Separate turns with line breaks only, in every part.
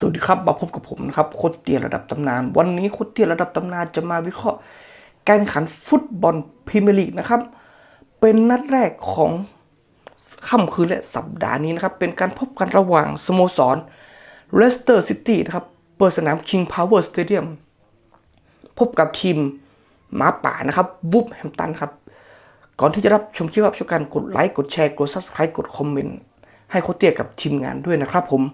สวัสดีครับมาพบกับผมนะครับโคตรเตียระดับตำนาน วันนี้โคตรเตียระดับตำนานจะมาวิเคราะห์ การแข่งขันฟุตบอลพรีเมียร์ลีกนะครับ เป็นนัดแรกของค่ำคืนและสัปดาห์นี้นะครับ เป็นการพบกันระหว่างสโมสรเลสเตอร์ซิตี้นะครับเปิดสนาม King Power Stadium พบกับทีมหมาป่านะครับวูฟแฮมตันครับ ก่อนที่จะรับชมคลิปรับช่วยกันกดไลค์กดแชร์กด Subscribe กดคอมเมนต์ให้โคตรเตียกับทีมงานด้วยนะครับผม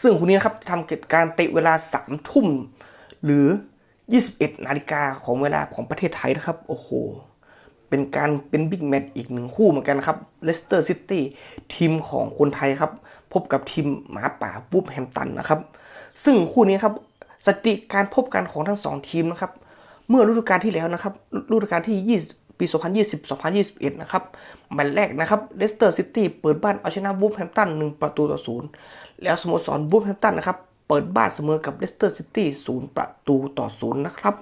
ซึ่งคู่นี้นะครับจะทำกิจการเตะเวลา3ทุ่มหรือ 21 นาฬิกาของเวลาของประเทศไทยนะครับ โอ้โห เป็นการเป็นบิ๊กแมตช์อีกหนึ่งคู่เหมือนกันครับเลสเตอร์ซิตี้ทีมของคนไทยครับ พบกับทีมหมาป่าวูฟแฮมตันนะครับ ซึ่งคู่นี้ครับสถิติการพบกันของทั้งสองทีมนะครับ เมื่อฤดูกาลที่แล้วนะครับฤดูกาลที่ 20 ปี 2020-2021 นะครับแมตช์แรกนะครับเลสเตอร์ซิตี้เปิดบ้านเอาชนะวูฟแฮมตัน1ประตูต่อศูนย์ แล้วสโมสรวูฟแฮมตันนะครับ เปิดบ้านเสมอกับเลสเตอร์ซิตี้0ประตูต่อศูนย์นะครับ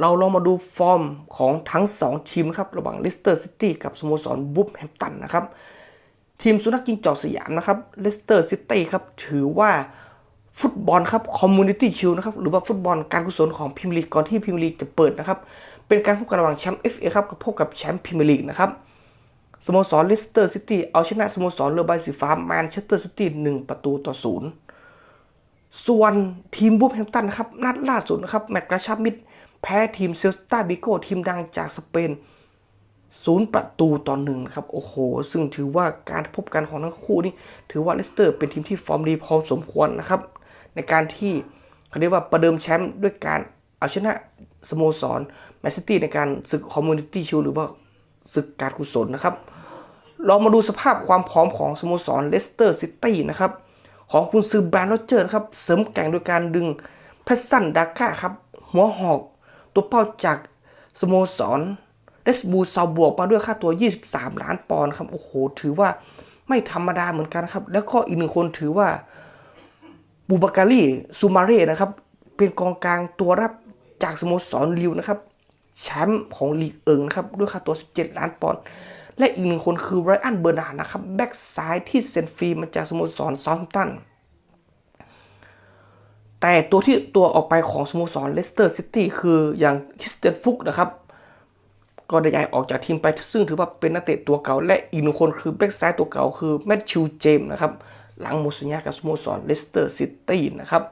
เราลองมาดูฟอร์มของทั้ง 2 ทีมนะครับ ระหว่างเลสเตอร์ซิตี้กับสโมสรวูฟแฮมตันนะครับ ทีมสุนัขกินจอกสยามนะครับเลสเตอร์ซิตี้ครับถือว่าฟุตบอลครับคอมมูนิตี้ชิลนะครับหรือว่าฟุตบอลการกุศลของพรีเมียร์ลีกก่อนที่พรีเมียร์ลีกจะเปิดนะครับเป็นการพบกันระหว่างแชมป์เอฟเอครับกับพบกับแชมป์พรีเมียร์ลีกนะครับ สโมสรเลสเตอร์ซิตี้เอาชนะสโมสรเรือใบสีฟ้าแมนเชสเตอร์ซิตี้หนึ่งประตูต่อศูนย์ส่วนทีมวูฟแฮมตันนะครับนัดล่าสุดนะครับแมตช์กระชับมิตรแพ้ทีมเซลตาบิโกทีมดังจากสเปนศูนย์ประตูต่อหนึ่งนะครับ โอ้โห ซึ่งถือว่าการพบกันของทั้งคู่นี้ถือว่าเลสเตอร์เป็นทีมที่ฟอร์มดีพอสมควรนะครับ ในการที่เขาเรียกว่าประเดิมแชมป์ด้วยการเอาชนะสโมสรแมนซิตี้ในการศึกคอมมูนิตี้ชิลหรือว่าศึกการกุศลนะครับ เรามาดูสภาพความพร้อมของสโมสรเลสเตอร์ซิตี้นะครับ ของคุณซือแบรนด์โรเจอร์ครับ เสริมแก่งโดยการดึงเพชรสันดาก้าครับ หัวหอก ตัวเป้าจากสโมสรเลสบูซาวบวกมาด้วยค่าตัว 23 ล้านปอนด์ครับ โอ้โห ถือว่าไม่ธรรมดาเหมือนกันครับ แล้วก็อีกหนึ่งคนถือว่าบูบาการีซูมาเร่นะครับ เป็นกองกลางตัวรับจากสโมสรลิวนะครับแชมป์ของลีกเอิงนะครับ ด้วยค่าตัว 17 ล้านปอนด์ และอีกหนึ่งคนคือไรอันเบอร์นานะครับ แบ็กซ้ายที่เซ็นฟรีมาจากสโมสรซาท์แฮมป์ตันแต่ตัวที่ตัวออกไปของสโมสรเลสเตอร์ซิตี้คืออย่างคริสเตียนฟุกนะครับ ก็ได้ย้ายออกจากทีมไปซึ่งถือว่าเป็นนักเตะตัวเก่า และอีกหนึ่งคนคือแบ็กซ้ายตัวเก่าคือแมตชิวเจมนะครับ หลังหมดสัญญากับสโมสรเลสเตอร์ซิตี้นะครับ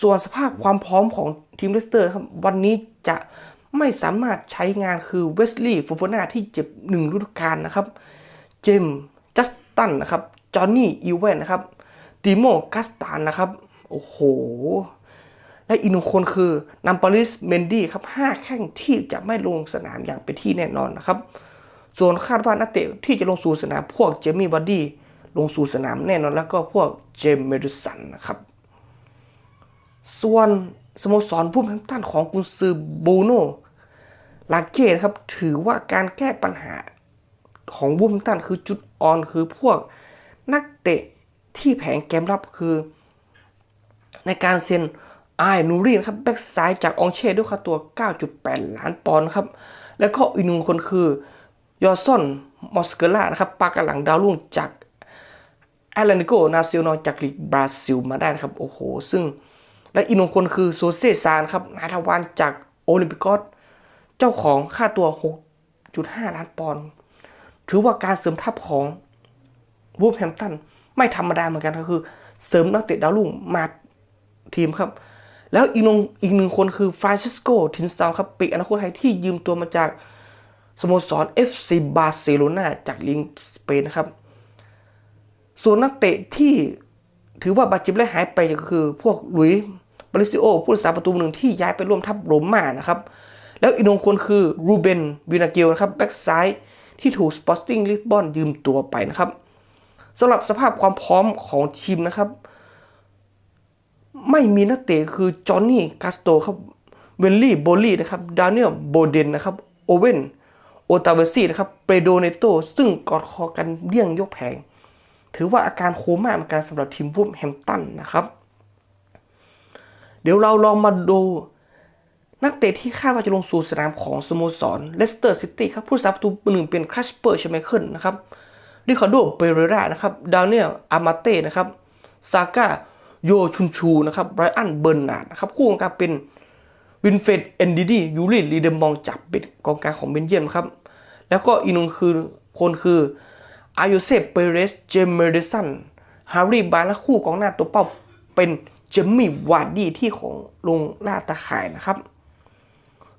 ส่วนสภาพความพร้อมของทีมเลสเตอร์ครับวันนี้จะ ไม่สามารถใช้งานคือเวสลีย์ฟูฟนาที่เจ็บหนึ่งฤดูกาลนะครับ เจมส์จัสตันนะครับ จอห์นนี่อีเวนนะครับติโมกัสตานนะครับ โอ้โห และอีกหนึ่งคนคือนัมปาริสเมนดี้ครับห้าแข้งที่จะไม่ลงสนามอย่างเป็นที่แน่นอนนะครับ ส่วนคาดว่านักเตะที่จะลงสู่สนามพวกเจมี่บัดดี้ลงสู่สนามแน่นอนแล้วก็พวกเจมเมดิสันนะครับ ส่วน สโมสรวูฟแฮมป์ตันของกุนซือบูโนลาเก้นะครับ ถือว่าการแก้ปัญหาของวูฟแฮมป์ตันคือจุดอ่อนคือพวกนักเตะที่แผงเกมรับคือ ในการเซ็นไอนูรีนะครับแบ็กซ้ายจากองเช่ด้วยค่าตัว 9.8 ล้านปอนด์ครับ แล้วก็อีกหนึ่งคนคือยอร์ซอนมอสเกล่านะครับปากกาหลังดาวรุ่งจากแอตเลติโกนาซิโนอลจากลีกบราซิลมาได้นะครับ โอ้โห ซึ่ง และอีกหนึ่งคนคือโซเซซานครับนายทวารจากโอลิมปิกอสเจ้าของค่าตัว 6.5 ล้านปอนด์ถือว่าการเสริมทัพของวูฟแฮมตันไม่ธรรมดาเหมือนกันก็คือ เสริมนักเตะดาวรุ่งมาทีมครับ แล้วอีกหนึ่งอีกหนึ่งคนคือฟรานซิสโกทินซาวครับปีกอนาคตไทยที่ยืมตัวมาจากสโมสร FC บาร์เซโลนาจากลีกสเปนนะครับ ส่วนนักเตะที่ ถือว่าบาดเจ็บและหายไปก็คือ พวกลุยบริซิโอผู้รักษาประตูหนึ่งที่ย้ายไปร่วมทัพโรม่านะครับ แล้วอีกหนึ่งคนคือรูเบนวินาเกลนะครับแบ็กซ้ายที่ถูกสปอร์ติ้งลิสบอนยืมตัวไปนะครับสำหรับสภาพความพร้อมของทีมนะครับ ไม่มีนักเตะคือจอห์นนี่คาสโตครับเวนลี่โบลี่นะครับดานิเอลโบเดนนะครับโอเวนโอตาเวซี่นะครับเปโดเนโตซึ่งกอดคอกันเลี่ยงยกแผง ถือว่าอาการโคม่าเหมือนกันสำหรับทีมวูฟแฮมตันนะครับ เดี๋ยวเราลองมาดูนักเตะที่คาดว่าจะลงสู่สนามของสโมสรเลสเตอร์ซิตี้ครับผู้สับประตูหนึ่งเป็นครัชเปอร์ชไมเคิลนะครับริคาร์โดเปเรรานะครับดานิเอลอามาเต้นะครับซาก้าโยชุนชูนะครับไบรอันเบอร์นาร์ดนะครับคู่กำกับเป็นวินเฟดเอนดิดียูริลีเดมองจากเป็นกองกลางของเบนเยียมครับแล้วก็อีกหนึ่งคือคนคือ อายุเซฟเปเรส เจมเมเดสัน ฮาร์รี่บาร์และคู่กองหน้าตัวเป้าเป็นเจมมี่วาร์ดี้ที่ของลงล่าตะข่ายนะครับ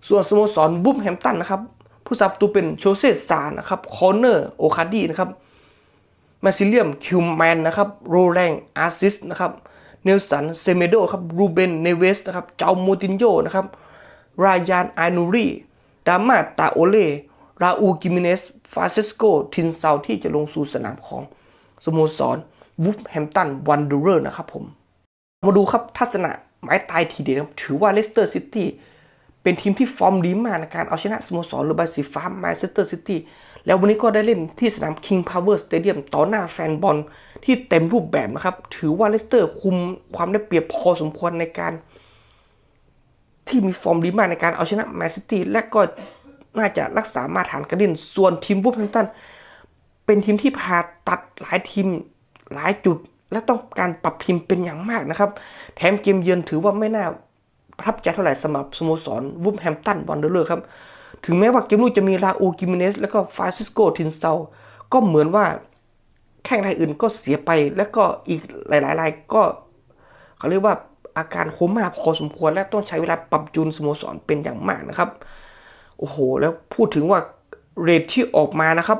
ส่วนสโมสรบุฟแฮมตันนะครับ ผู้สับตัวเป็นโชเซซานะครับ คอนเนอร์โอคาดีนะครับมาซิเลียมคิวแมนนะครับ โรแรงอาซิสนะครับเนลสันเซเมโดครับรูเบนเนเวสนะครับเจ้าโมตินโยนะครับรายานอานูรีดามาตาโอเล ราอูกิมิเนส ฟาเซสโก ทินเซาที่จะลงสู่สนามของสโมสรวูฟแฮมตันวันดูเดอร์นะครับผม มาดูครับทัศนะไม้ตายทีเดียวถือว่าเลสเตอร์ซิตี้เป็นทีมที่ฟอร์มดีมากในการเอาชนะสโมสรหรือใบสีฟ้าแมนเชสเตอร์ซิตี้แล้ววันนี้ก็ได้เล่นที่สนาม King Power Stadium ต่อหน้าแฟนบอลที่เต็มรูปแบบนะครับ ถือว่าเลสเตอร์คุมความได้เปรียบพอสมควรในการ ที่มีฟอร์มดีมากในการเอาชนะแมนซิตี้และก็ น่าจะรักษามาตรฐานการเล่น ส่วนทีมวูฟแฮมตันเป็นทีมที่ผ่าตัดหลายทีมหลายจุด และต้องการปรับทีมเป็นอย่างมากนะครับ แถมเกมเยือนถือว่าไม่น่าประทับใจเท่าไหร่สำหรับสโมสรวูฟแฮมตันบอลเดอร์เลอร์ครับ ถึงแม้ว่าเกมลูกจะมีลาอูกิมิเนส และก็ฟาซิสโกทินเซาก็เหมือนว่าแข่งรายอื่นก็เสียไปแล้วก็อีกหลายๆรายก็เขาเรียกว่าอาการโคม่าพอสมควรและต้องใช้เวลาปรับจูนสโมสรเป็นอย่างมากนะครับ โอ้โห แล้วพูดถึงว่าเรทที่ออกมานะครับ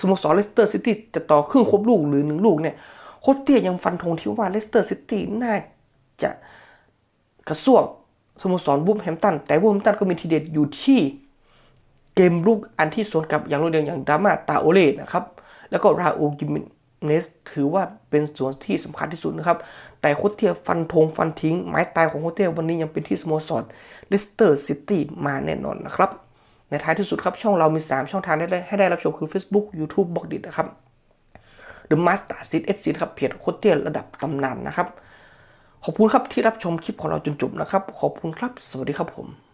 สโมสรเลสเตอร์ซิตี้จะต่อครึ่งครบลูกหรือหนึ่งลูกเนี่ยโคตรเตี้ยยังฟันธงที่ว่าเลสเตอร์ซิตี้น่าจะกระซวกสโมสรบูฟแฮมตัน แต่บูฟแฮมตันก็มีทีเด็ดอยู่ที่เกมลูกอันที่สวนกลับอย่างรวดเร็วอย่างดราม่าตาโอเล่นะครับ แล้วก็ราอูกิมิน เนสถือว่าเป็นส่วนที่สำคัญที่สุดนะครับ แต่โคตเตี้ยฟันธงฟันทิ้ง ไม้ตายของโคตเตี้ยวันนี้ยังเป็นที่สโมสรเลสเตอร์ซิตี้มาแน่นอนนะครับ ในท้ายที่สุดครับ ช่องเรามี 3 ช่องทางได้ให้ได้รับชมคือ Facebook YouTube บอกดินะครับ The Master Seed FC ครับเพจโคตเตี้ยระดับตำนานนะครับ ขอบคุณครับที่รับชมคลิปของเราจนจบนะครับ ขอบคุณครับ สวัสดีครับผม